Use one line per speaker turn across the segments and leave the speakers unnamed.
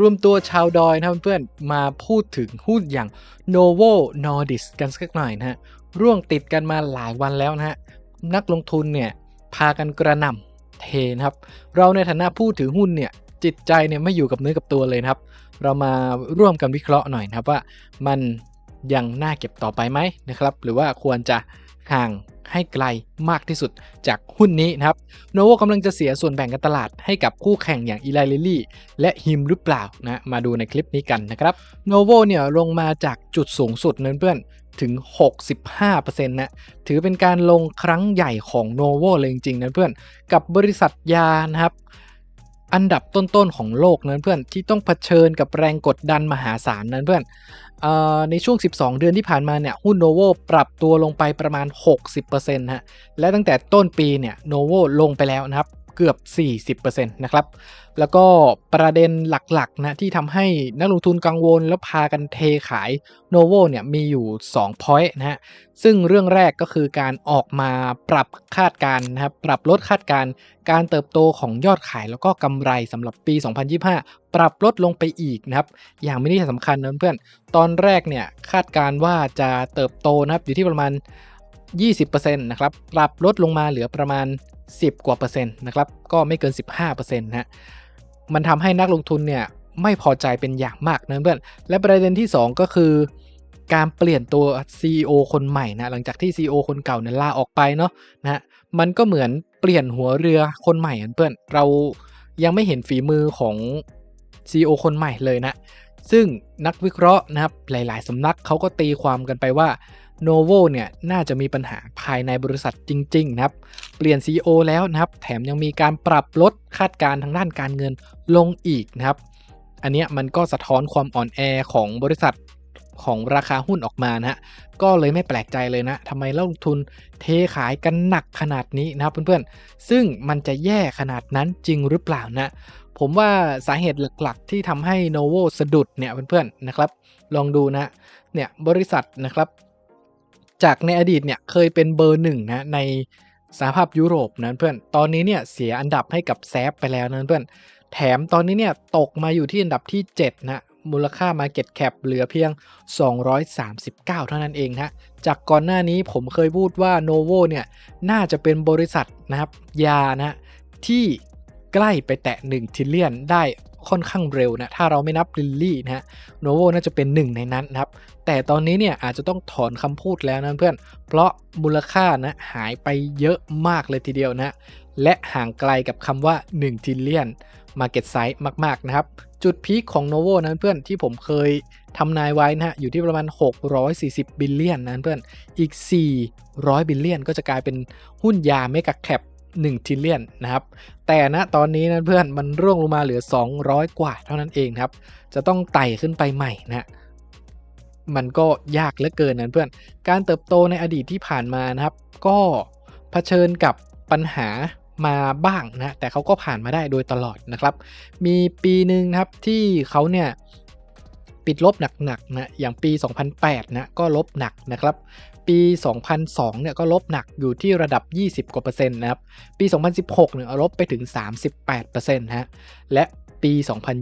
รวมตัวชาวดอยนะเพื่อนๆมาพูดถึงหุ้นอย่าง Novo Nordisk กันสักหน่อยนะฮะร่วงติดกันมาหลายวันแล้วนะฮะนักลงทุนเนี่ยพากันกระหน่ำเทนะครับ เราในฐานะผู้ถือหุ้นเนี่ยจิตใจเนี่ยไม่อยู่กับเนื้อกับตัวเลยนะครับ เรามาร่วมกันวิเคราะห์หน่อยนะครับว่ามันยังน่าเก็บต่อไปไหมนะครับ หรือว่าควรจะห่าง ให้ไกลมากที่สุดจากหุ้นนี้นะครับโนโวกำลังจะเสียส่วนแบ่งการตลาดให้กับคู่แข่งอย่างอีไลลิลี่และฮิมหรือเปล่านะมาดูในคลิปนี้กันนะครับโนโวเนี่ยลงมาจากจุดสูงสุดเพื่อนถึง 65%นะ ถือเป็นการลงครั้งใหญ่ของโนโวเลยจริงๆนะเพื่อน กับบริษัทยานะครับ อันดับต้นๆของโลกนั้นเพื่อนที่ต้องเผชิญกับแรงกดดันมหาศาลนั้นเพื่อน ในช่วง 12 เดือนที่ผ่านมาเนี่ยหุ้นโนโวปรับตัวลงไปประมาณ 60%ฮะและตั้งแต่ต้นปีเนี่ยโนโวลงไปแล้วนะครับ เกือบ 40%นะครับ แล้วก็ประเด็นหลักๆนะที่ทำให้นักลงทุนกังวลแล้วพากันเทขายโนโวเนี่ยมีอยู่2 point นะฮะ ซึ่งเรื่องแรกก็คือการออกมาปรับคาดการณ์นะครับ ปรับลดคาดการณ์การเติบโตของยอดขายแล้วก็กำไรสำหรับปี 2025 ปรับลดลงไปอีกนะครับ อย่างไม่ได้สำคัญนะเพื่อน ตอนแรกเนี่ยคาดการณ์ว่าจะเติบโตนะครับอยู่ที่ประมาณ20%นะครับ ปรับลดลงมาเหลือประมาณ 10 กว่าเปอร์เซ็นต์นะครับ ก็ไม่เกิน 15%นะฮะมันทำให้นักลงทุนเนี่ยไม่พอใจเป็นอย่างมากนะเพื่อน และประเด็นที่ 2 ก็คือ การเปลี่ยนตัว CEO คนใหม่นะหลังจากที่ CEO คนเก่าเนี่ยลาออกไปเนาะนะฮะมันก็เหมือนเปลี่ยนหัวเรือคนใหม่เพื่อนเรายังไม่เห็นฝีมือของ CEO คนใหม่เลยนะ ซึ่งนักวิเคราะห์นะครับหลาย ๆสำนักเขาก็ตีความกันไปว่า โนโวเนี่ยน่าจะมีปัญหาภายในบริษัทจริง ๆ นะครับ เปลี่ยน CEO แล้วนะครับ แถมยังมีการปรับลดคาดการณ์ทางด้านการเงินลงอีกนะครับ อันนี้มันก็สะท้อนความอ่อนแอของบริษัทของราคาหุ้นออกมานะฮะก็เลยไม่แปลกใจเลยนะทำไมลงทุนเทขายกันหนักขนาดนี้นะครับเพื่อนๆ ซึ่งมันจะแย่ขนาดนั้นจริงหรือเปล่านะ ผมว่าสาเหตุหลักๆ ที่ทำให้โนโวสะดุดเนี่ยเพื่อนๆนะครับ ลองดูนะเนี่ยบริษัทนะครับ จากในอดีตเนี่ยเคยเป็นเบอร์หนึ่งนะในสหภาพยุโรปนะเพื่อน ตอนนี้เนี่ยเสียอันดับให้กับแซฟไปแล้วนะเพื่อน แถมตอนนี้เนี่ยตกมาอยู่ที่อันดับที่ 7 นะ มูลค่า Market Cap เหลือเพียง 239 เท่านั้นเองฮะจากก่อนหน้านี้ผมเคยพูดว่า Novo เนี่ยน่าจะเป็นบริษัทนะครับยานะที่ใกล้ไปแตะ1ทิลเลียนได้ ค่อนข้างเร็วนะถ้าเราไม่นับลิลลี่นะฮะโนโวน่าจะเป็นหนึ่งในนั้นนะครับ แต่ตอนนี้เนี่ยอาจจะต้องถอนคำพูดแล้วนะเพื่อน เพราะมูลค่านะหายไปเยอะมากเลยทีเดียวนะ และห่างไกลกับคำว่า1ทิลเลียน Market Size มากๆนะครับ จุดพีคของ Novo นั้นเพื่อนที่ผมเคยทำนายไว้นะฮะอยู่ที่ประมาณ 640 บิลเลียนนะเพื่อนอีก 400 บิลเลียนก็จะกลายเป็นหุ้นยาเมกะแคป 1ทิลเลียนนะครับแต่ณตอนนี้นะเพื่อนมันร่วงลงมาเหลือ 200 กว่าเท่านั้นเองครับ จะต้องไต่ขึ้นไปใหม่นะมันก็ยากเหลือเกินนะเพื่อน การเติบโตในอดีตที่ผ่านมานะครับ ก็เผชิญกับปัญหามาบ้างนะแต่เขาก็ผ่านมาได้โดยตลอดนะครับ มีปีหนึ่งนะครับที่เขาเนี่ยปิดลบหนักๆนะอย่างปี 2008นะก็ลบหนักนะครับ ปี 2002 เนี่ยก็ลบหนักอยู่ที่ระดับ 20 กว่าเปอร์เซ็นต์นะครับ ปี 2016 เนี่ยลบไปถึง 38%นะฮะ และปี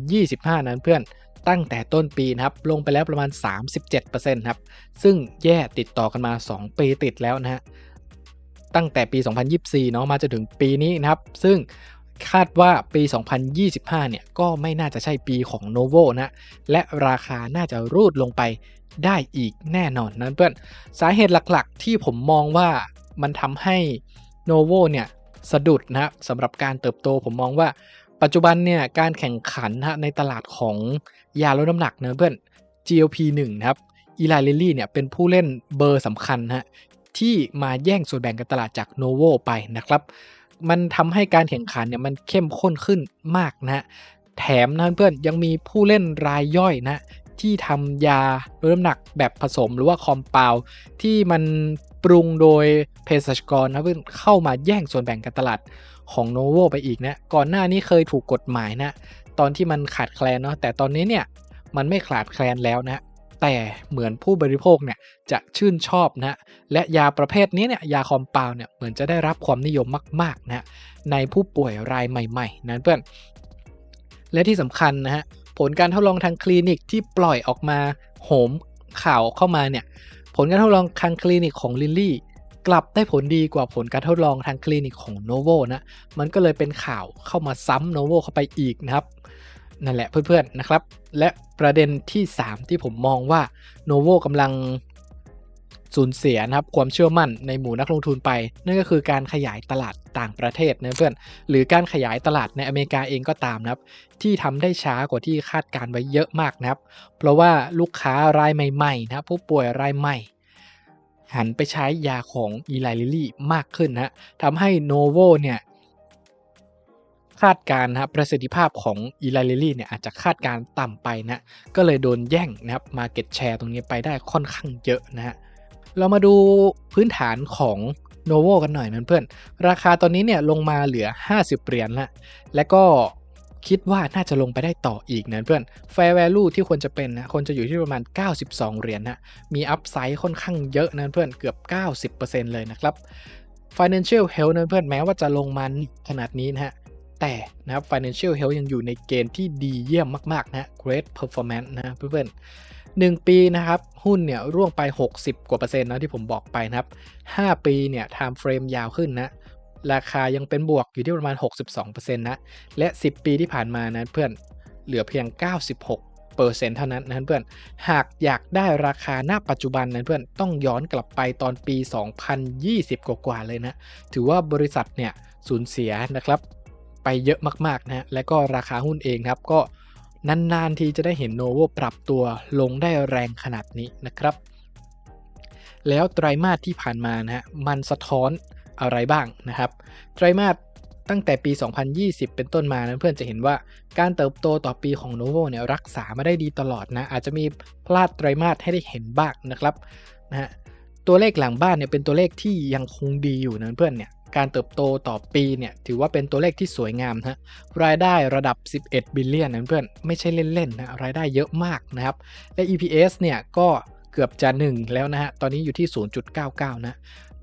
2025 นั้นเพื่อนตั้งแต่ต้นปีนะครับ ลงไปแล้วประมาณ 37%ครับ ซึ่งแย่ติดต่อกันมา 2 ปีติดแล้วนะฮะ ตั้งแต่ปี 2024 เนาะมาจนถึงปีนี้นะครับ ซึ่ง คาดว่าปี 2025 เนี่ยก็ไม่น่าจะใช่ปีของ Novo นะ และราคาน่าจะรูดลงไปได้อีกแน่นอนนะเพื่อน สาเหตุหลักๆ ที่ผมมองว่ามันทำให้ Novo เนี่ยสะดุดนะสำหรับการเติบโตผมมองว่า ปัจจุบันเนี่ยการแข่งขันนะในตลาดของยาลดน้ำหนักนะเพื่อน GLP-1 นะครับอีไลลิลี่เนี่ยเป็นผู้เล่นเบอร์สำคัญฮะที่มาแย่งส่วนแบ่งการตลาดจาก Novo ไปนะครับ มันทำให้การแข่งขันเนี่ยมันเข้มข้นขึ้นมากนะแถมนะเพื่อนยังมีผู้เล่นรายย่อยนะที่ทำยาลดน้ำหนักแบบผสมหรือว่าคอมเปาที่มันปรุงโดยเภสัชกรนะเพื่อนเข้ามาแย่งส่วนแบ่งการตลาดของโนโวไปอีกนะก่อนหน้านี้เคยถูกกฎหมายนะตอนที่มันขาดแคลนเนาะแต่ตอนนี้เนี่ยมันไม่ขาดแคลนแล้วนะ แต่เหมือนผู้บริโภคเนี่ยจะชื่นชอบนะและยาประเภทนี้เนี่ยยาคอมเปาเนี่ยเหมือนจะได้รับความนิยมมากๆนะในผู้ป่วยรายใหม่ๆนะเพื่อนและที่สำคัญนะฮะผลการทดลองทางคลินิกที่ปล่อยออกมาโหมข่าวเข้ามาเนี่ยผลการทดลองทางคลินิกของลิลลี่กลับได้ผลดีกว่าผลการทดลองทางคลินิกของโนโวนะ มันก็เลยเป็นข่าวเข้ามาซ้ำโนโวเข้าไปอีกนะครับ นั่นแหละเพื่อนๆนะครับ และประเด็นที่ 3 ที่ผมมองว่าโนโวกำลังสูญเสียนะครับความเชื่อมั่นในหมู่นักลงทุนไป นั่นก็คือการขยายตลาดต่างประเทศนะเพื่อนหรือการขยายตลาดในอเมริกาเองก็ตามนะครับ ที่ทำได้ช้ากว่าที่คาดการไว้เยอะมากนะครับ เพราะว่าลูกค้ารายใหม่ๆนะผู้ป่วยรายใหม่ หันไปใช้ยาของอีไลลิลี่มากขึ้นนะทำให้โนโวเนี่ย คาดการนะครับประสิทธิภาพของอีไลลิลี่เนี่ยอาจจะคาดการต่ำไปนะก็เลยโดนแย่งนะครับมาเก็ตแชร์ตรงนี้ไปได้ค่อนข้างเยอะนะฮะเรามาดูพื้นฐานของโนโวกันหน่อยนะเพื่อน ราคาตอนนี้เนี่ยลงมาเหลือ 50 เหรียญละและก็คิดว่าน่าจะลงไปได้ต่ออีกนะเพื่อน Fair Value ที่ควรจะเป็นนะควรจะอยู่ที่ประมาณ 92 เหรียญนะมีอัพไซด์ค่อนข้างเยอะนะเพื่อนเกือบ 90%เลยนะครับ Financial Health นะเพื่อนแม้ว่าจะลงมาขนาดนี้นะฮะ แต่นะครับ Financial Health ยังอยู่ในเกณฑ์ที่ดีเยี่ยมมากๆนะ Great Performance นะเพื่อนๆ1ปีนะครับ หุ้นเนี่ยร่วงไป 60 กว่าเปอร์เซ็นต์นะที่ผมบอกไปนะครับ 5 ปีเนี่ย time frame ยาวขึ้นนะ ราคายังเป็นบวกอยู่ที่ประมาณ 62%นะ และ 10 ปีที่ผ่านมานะเพื่อนเหลือเพียง 96เปอร์เซ็นต์เท่านั้นนะเพื่อน หากอยากได้ราคาหน้าปัจจุบันนะเพื่อนต้องย้อนกลับไปตอนปี 2020 กว่าๆเลยนะ ถือว่าบริษัทเนี่ยสูญเสียนะครับ ไปเยอะมากๆนะและก็ราคาหุ้นเองครับก็นานๆทีจะได้เห็นโนโวปรับตัวลงได้แรงขนาดนี้นะครับ แล้วไตรมาสที่ผ่านมานะฮะมันสะท้อนอะไรบ้างนะครับ ไตรมาสตั้งแต่ปี 2020 เป็นต้นมานะเพื่อนจะเห็นว่าการเติบโตต่อปีของโนโวเนี่ยรักษามาได้ดีตลอดนะอาจจะมีพลาดไตรมาสให้ได้เห็นบ้างนะครับนะฮะตัวเลขหลังบ้านเนี่ยเป็นตัวเลขที่ยังคงดีอยู่นะเพื่อนเนี่ย การเติบโตต่อปีเนี่ยถือว่าเป็นตัวเลขที่สวยงามนะรายได้ระดับ 11 บิลเลียนนะเพื่อนไม่ใช่เล่นๆนะรายได้เยอะมากนะครับ และ EPS เนี่ยก็เกือบจะ 1 แล้วนะฮะ ตอนนี้อยู่ที่ 0.99 นะ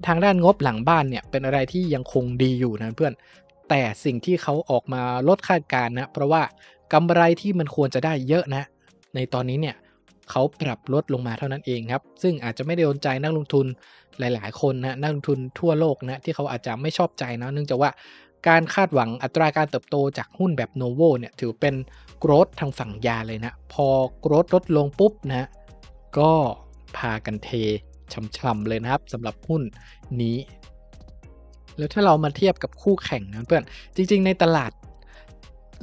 ทางด้านงบหลังบ้านเนี่ยเป็นอะไรที่ยังคงดีอยู่นะเพื่อน แต่สิ่งที่เขาออกมาลดคาดการณ์นะ เพราะว่ากำไรที่มันควรจะได้เยอะนะ ในตอนนี้เนี่ย เขาปรับลดลงมาเท่านั้นเองครับ ซึ่งอาจจะไม่ได้โดนใจนักลงทุนหลาย ๆ คนนะนักลงทุนทั่วโลกนะที่เขาอาจจะไม่ชอบใจนะเนื่องจากว่าการคาดหวังอัตราการเติบโตจากหุ้นแบบโนโวเนี่ยถือเป็นโกรดทางฝั่งยาเลยนะ พอโกรดลดลงปุ๊บนะก็พากันเทช่ำๆเลยนะครับสำหรับหุ้นนี้ แล้วถ้าเรามาเทียบกับคู่แข่งนะเพื่อนจริง ๆ ในตลาด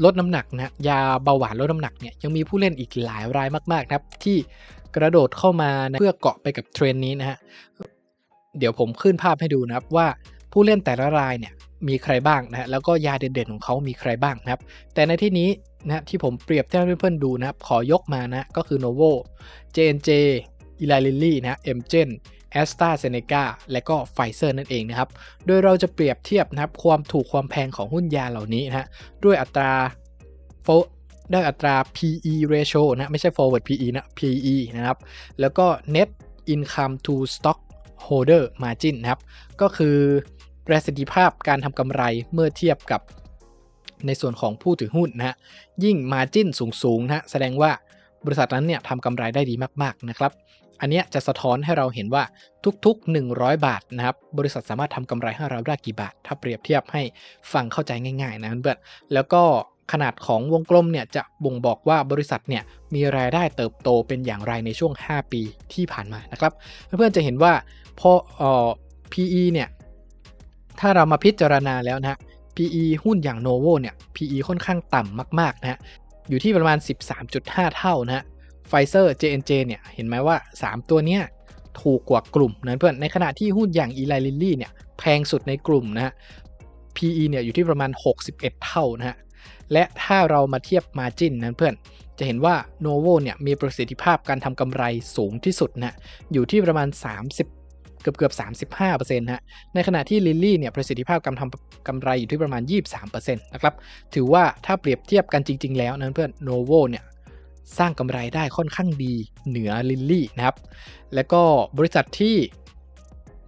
ลดน้ำหนักนะยาเบาหวานลดน้ำหนักเนี่ยยังมีผู้เล่นอีกหลายรายมากๆครับที่กระโดดเข้ามานะเพื่อเกาะไปกับเทรนนี้นะฮะเดี๋ยวผมขึ้นภาพให้ดูนะครับว่าผู้เล่นแต่ละรายเนี่ยมีใครบ้างนะแล้วก็ยาเด่นๆของเขามีใครบ้างนะครับ แต่ในที่นี้นะที่ผมเปรียบเทียบให้เพื่อนๆดูนะครับขอยกมานะก็คือ Novo J&J Eli Lilly นะ m g e n a s t r a z เซ e c a และก็ไฟเซอร์นั่นเองนะครับ โดยเราจะเปรียบเทียบนะครับความถูกความแพงของหุ้นยาเหล่านี้นะฮะด้วยอัตราด้วยอัตรา PE ratio นะไม่ใช่ forward PE นะ PE นะครับ แล้วก็ net income to stock holder margin นะครับ ก็คือประสิทธิภาพการทำกำไรเมื่อเทียบกับในส่วนของผู้ถือหุ้นนะฮะยิ่ง margin สูงๆนะแสดงว่าบริษัทนั้นเนี่ยทำกำไรได้ดีมากๆนะครับ อันนี้จะสะท้อนให้เราเห็นว่าทุกๆ 100 บาทนะครับ บริษัทสามารถทำกำไรให้เราได้กี่บาท ถ้าเปรียบเทียบให้ฟังเข้าใจง่ายๆนะเพื่อนแล้วก็ขนาดของวงกลมเนี่ยจะบ่งบอกว่าบริษัทเนี่ยมีรายได้เติบโตเป็นอย่างไรในช่วง 5 ปีที่ผ่านมานะครับ เพื่อนๆจะเห็นว่าพอเอ่อ PE เนี่ยถ้าเรามาพิจารณาแล้วนะ PE หุ้นอย่าง Novo เนี่ย PE ค่อนข้างต่ำมากๆนะฮะอยู่ที่ประมาณ 13.5 เท่านะฮะ ไฟเซอร์ J&J เนี่ยเห็นไหมว่า 3 ตัวเนี้ยถูกกว่ากลุ่มนั้นเพื่อนในขณะที่หุ้นอย่าง Eli Lilly เนี่ยแพงสุดในกลุ่มนะฮะ PE เนี่ยอยู่ที่ประมาณ 61 เท่านะฮะ และถ้าเรามาเทียบ Margin นั้นเพื่อน จะเห็นว่า Novo เนี่ยมีประสิทธิภาพการทำกำไรสูงที่สุดนะอยู่ที่ประมาณ 30 เกือบเกือบ35%ฮะ ในขณะที่ Lilly เนี่ยประสิทธิภาพการทำกำไรอยู่ที่ประมาณ 23%นะครับ ถือว่าถ้าเปรียบเทียบกันจริง ๆ แล้วนั้นเพื่อน Novo เนี่ย สร้างกำไรได้ค่อนข้างดีเหนือลิลลี่นะครับ แล้วก็บริษัทที่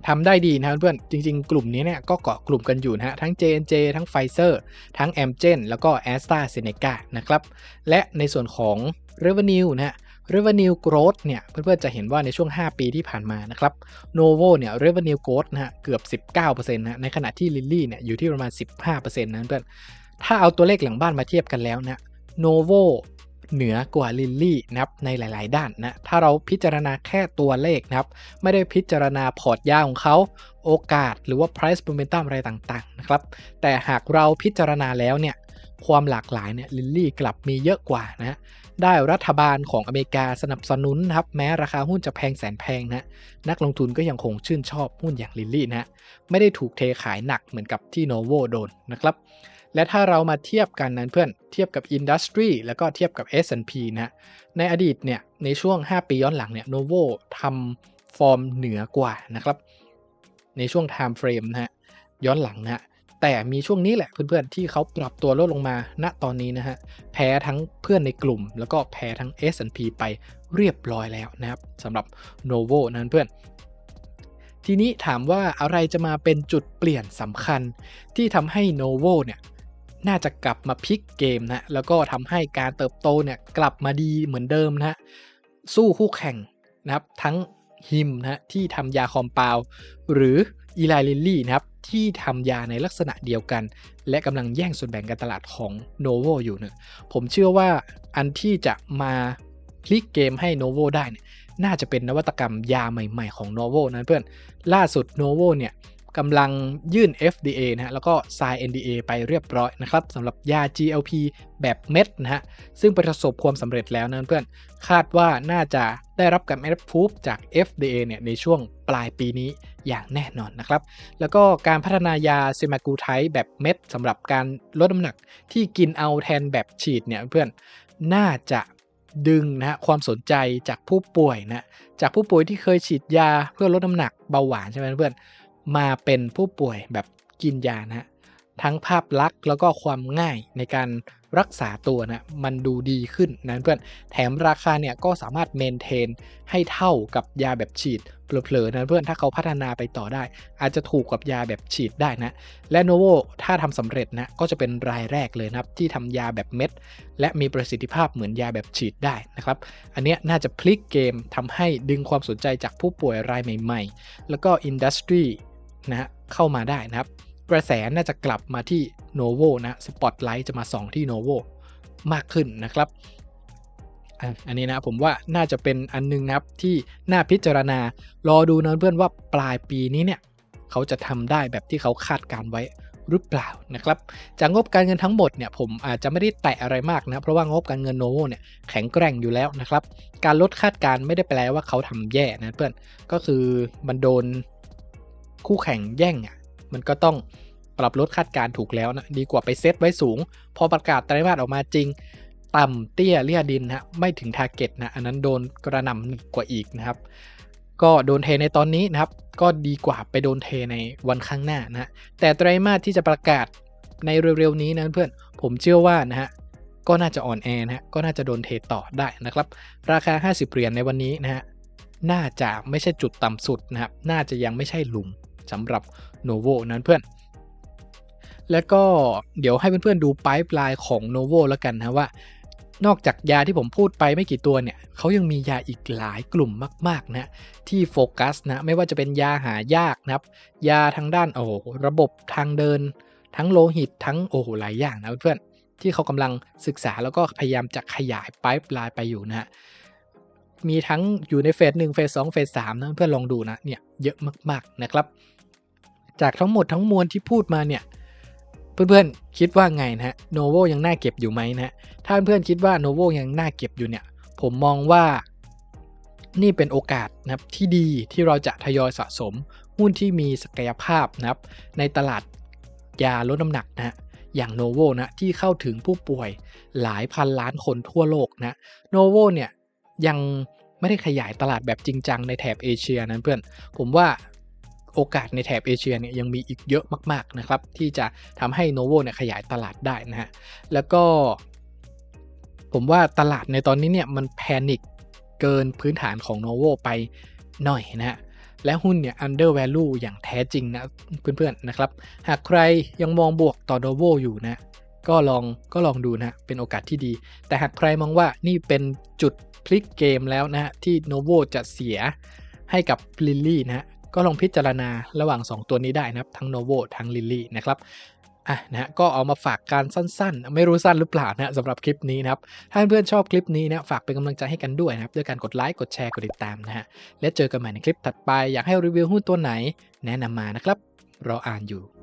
ทำได้ดีนะครับเพื่อนจริง ๆ กลุ่มนี้เนี่ยก็เกาะกลุ่มกันอยู่นะฮะทั้ง J&J ทั้ง Pfizer ทั้ง Amgen แล้วก็ AstraZeneca นะครับ และในส่วนของ Revenue นะฮะ Revenue Growth เนี่ยเพื่อนๆจะเห็นว่าในช่วง 5 ปีที่ผ่านมานะครับ Novo เนี่ย Revenue Growth นะฮะเกือบ 19%นะในขณะที่ Lilly เนี่ยอยู่ที่ประมาณ 15%นะเพื่อนถ้าเอาตัวเลขหลังบ้านมาเทียบกันแล้วนะ Novo เหนือกว่าลิลลี่นะครับในหลาย ๆ ด้านนะถ้าเราพิจารณาแค่ตัวเลขนะครับ ไม่ได้พิจารณาพอร์ตยาของเขาโอกาสหรือว่า price momentum อะไรต่าง ๆ นะครับ แต่หากเราพิจารณาแล้วเนี่ยความหลากหลายเนี่ยลิลลี่กลับมีเยอะกว่านะได้รัฐบาลของอเมริกาสนับสนุนนะครับแม้ราคาหุ้นจะแพงแสนแพงนะนักลงทุนก็ยังคงชื่นชอบหุ้นอย่างลิลลี่นะไม่ได้ถูกเทขายหนักเหมือนกับที่โนโวโดนนะครับ และถ้าเรามาเทียบกันนั้นเพื่อนเทียบกับอินดัสทรีแล้วก็เทียบกับ S&P นะในอดีตเนี่ยในช่วง 5 ปีย้อนหลังเนี่ยโนโวทำฟอร์มเหนือกว่านะครับ ในช่วง Time Frame นะฮะย้อนหลังนะฮะแต่มีช่วงนี้แหละเพื่อนๆที่เขาปรับตัวลดลงมาณตอนนี้นะฮะแพ้ทั้งเพื่อนในกลุ่ม แล้วก็แพ้ทั้ง S&P ไปเรียบร้อยแล้วนะครับสำหรับ Novo นั้นเพื่อน ทีนี้ถามว่าอะไรจะมาเป็นจุดเปลี่ยนสำคัญที่ทำให้ Novo เนี่ย น่าจะกลับมาพลิกเกมนะแล้วก็ทำให้การเติบโตเนี่ยกลับมาดีเหมือนเดิมนะสู้คู่แข่งนะครับทั้งฮิมนะที่ทำยาคอมเปาหรืออีไลลิลลี่นะครับที่ทำยาในลักษณะเดียวกัน และกำลังแย่งส่วนแบ่งการตลาดของโนโวอยู่เนี่ยผมเชื่อว่าอันที่จะมาพลิกเกมให้โนโวได้เนี่ยน่าจะเป็นนวัตกรรมยาใหม่ๆของโนโวนะเพื่อนล่าสุดโนโวเนี่ย กำลังยื่น FDA นะฮะแล้วก็ sign NDA ไปเรียบร้อยนะครับสำหรับยา GLP แบบเม็ดนะฮะซึ่งประสบความสำเร็จแล้วนะเพื่อนคาดว่าน่าจะได้รับการ approve จาก FDA เนี่ยในช่วงปลายปีนี้อย่างแน่นอนนะครับ แล้วก็การพัฒนายาเซมากูไทแบบเม็ดสำหรับการลดน้ำหนักที่กินเอาแทนแบบฉีดเนี่ยเพื่อนน่าจะดึงนะความสนใจจากผู้ป่วยนะจากผู้ป่วยที่เคยฉีดยาเพื่อลดน้ำหนักเบาหวานใช่ไหมเพื่อน มาเป็นผู้ป่วยแบบกินยานะทั้งภาพลักษณ์แล้วก็ความง่ายในการรักษาตัวนะมันดูดีขึ้นนะเพื่อนแถมราคาเนี่ยก็สามารถเมนเทนให้เท่ากับยาแบบฉีดเผลอๆนะเพื่อนถ้าเขาพัฒนาไปต่อได้ อาจจะถูกกับยาแบบฉีดได้นะ และโนโวถ้าทำสำเร็จนะก็จะเป็นรายแรกเลยนับที่ทำยาแบบเม็ด และมีประสิทธิภาพเหมือนยาแบบฉีดได้นะครับ อันนี้น่าจะพลิกเกมทำให้ดึงความสนใจจากผู้ป่วยรายใหม่ ๆ แล้วก็อินดัสทรี นะฮะเข้ามาได้นะครับ กระแสน่าจะกลับมาที่ Novo นะสปอตไลท์จะมาส่องที่ Novo มากขึ้นนะครับอันนี้นะผมว่าน่าจะเป็นอันนึงนะครับที่น่าพิจารณารอดูนะเพื่อนว่าปลายปีนี้เนี่ยเขาจะทำได้แบบที่เขาคาดการไว้หรือเปล่านะครับจากงบการเงินทั้งหมดเนี่ยผมอาจจะไม่ได้แตะอะไรมากนะเพราะว่างบการเงินโนโวเนี่ยแข็งแกร่งอยู่แล้วนะครับ การลดคาดการไม่ได้แปลว่าเขาทำแย่นะเพื่อนก็คือมันโดน คู่แข่งแย่งอะมันก็ต้องปรับลดคาดการถูกแล้วนะดีกว่าไปเซตไว้สูง พอประกาศไตรมาสออกมาจริง ต่ำเตี้ยเลี่ยดินนะไม่ถึงทาร์เก็ตนะอันนั้นโดนกระหน่ำกว่าอีกนะครับ ก็โดนเทในตอนนี้นะครับ ก็ดีกว่าไปโดนเทในวันข้างหน้านะแต่ไตรมาสที่จะประกาศในเร็วๆนี้นะเพื่อนผมเชื่อว่านะฮะก็น่าจะอ่อนแอนะฮะก็น่าจะโดนเทต่อได้นะครับ ราคา 50เหรียญในวันนี้นะฮะน่าจะไม่ใช่จุดต่ำสุดนะครับน่าจะยังไม่ใช่หลุม สำหรับ Novo นั้นเพื่อน แล้วก็เดี๋ยวให้เพื่อนๆดูปลายปลายของ Novo แล้วกันนะว่านอกจากยาที่ผมพูดไปไม่กี่ตัวเนี่ยเขายังมียาอีกหลายกลุ่มมากๆนะที่โฟกัสนะไม่ว่าจะเป็นยาหายากนะครับ ยาทางด้านโอ้ระบบทางเดิน ทั้งโลหิตทั้งโอ้หลายอย่างนะเพื่อนที่เขากำลังศึกษาแล้วก็พยายามจะขยายปลายปลายไปอยู่นะฮะมีทั้งอยู่ในเฟสหนึ่งเฟสสองเฟสสามนะเพื่อนลองดูนะเนี่ยเยอะมากๆนะครับ จากทั้งหมดทั้งมวลที่พูดมาเนี่ย เพื่อนๆคิดว่าไงนะฮะโนโวยังน่าเก็บอยู่ไหมนะ ถ้าเพื่อนๆคิดว่าโนโวยังน่าเก็บอยู่เนี่ย ผมมองว่านี่เป็นโอกาสนะครับที่ดีที่เราจะทยอยสะสม หุ้นที่มีศักยภาพนะครับในตลาดยาลดน้ำหนักนะฮะอย่างโนโวนะที่เข้าถึงผู้ป่วยหลายพันล้านคนทั่วโลกนะโนโวเนี่ยยังไม่ได้ขยายตลาดแบบจริงจังในแถบเอเชียนั้นเพื่อน ผมว่า โอกาสในแถบเอเชียเนี่ยยังมีอีกเยอะมากๆนะครับที่จะทำให้โนโวเนี่ยขยายตลาดได้นะฮะแล้วก็ ผมว่าตลาดในตอนนี้เนี่ยมันแพนิคเกินพื้นฐานของโนโวไปหน่อยนะฮะและหุ้นเนี่ย under value อย่างแท้จริงนะเพื่อนๆนะครับ หากใครยังมองบวกต่อ Novo อยู่นะก็ลองก็ลองดูนะเป็นโอกาสที่ดี แต่หากใครมองว่านี่เป็นจุดพลิกเกมแล้วนะฮะที่ Novo จะเสียให้กับ Lilly นะฮะ ก็ลองพิจารณาระหว่าง 2 ตัวนี้ได้นะครับ ทั้งโนโวทั้งลิลลี่นะครับอะนะฮะก็เอามาฝากการสั้นๆ ไม่รู้สั้นหรือเปล่านะสำหรับคลิปนี้นะครับ ถ้าเพื่อนๆชอบคลิปนี้นะฝากเป็นกำลังใจให้กันด้วยนะครับ ด้วยการกดไลค์กดแชร์กดติดตามนะฮะและเจอกันใหม่ในคลิปถัดไปอยากให้รีวิวหุ้นตัวไหนแนะนำมานะครับรออ่านอยู่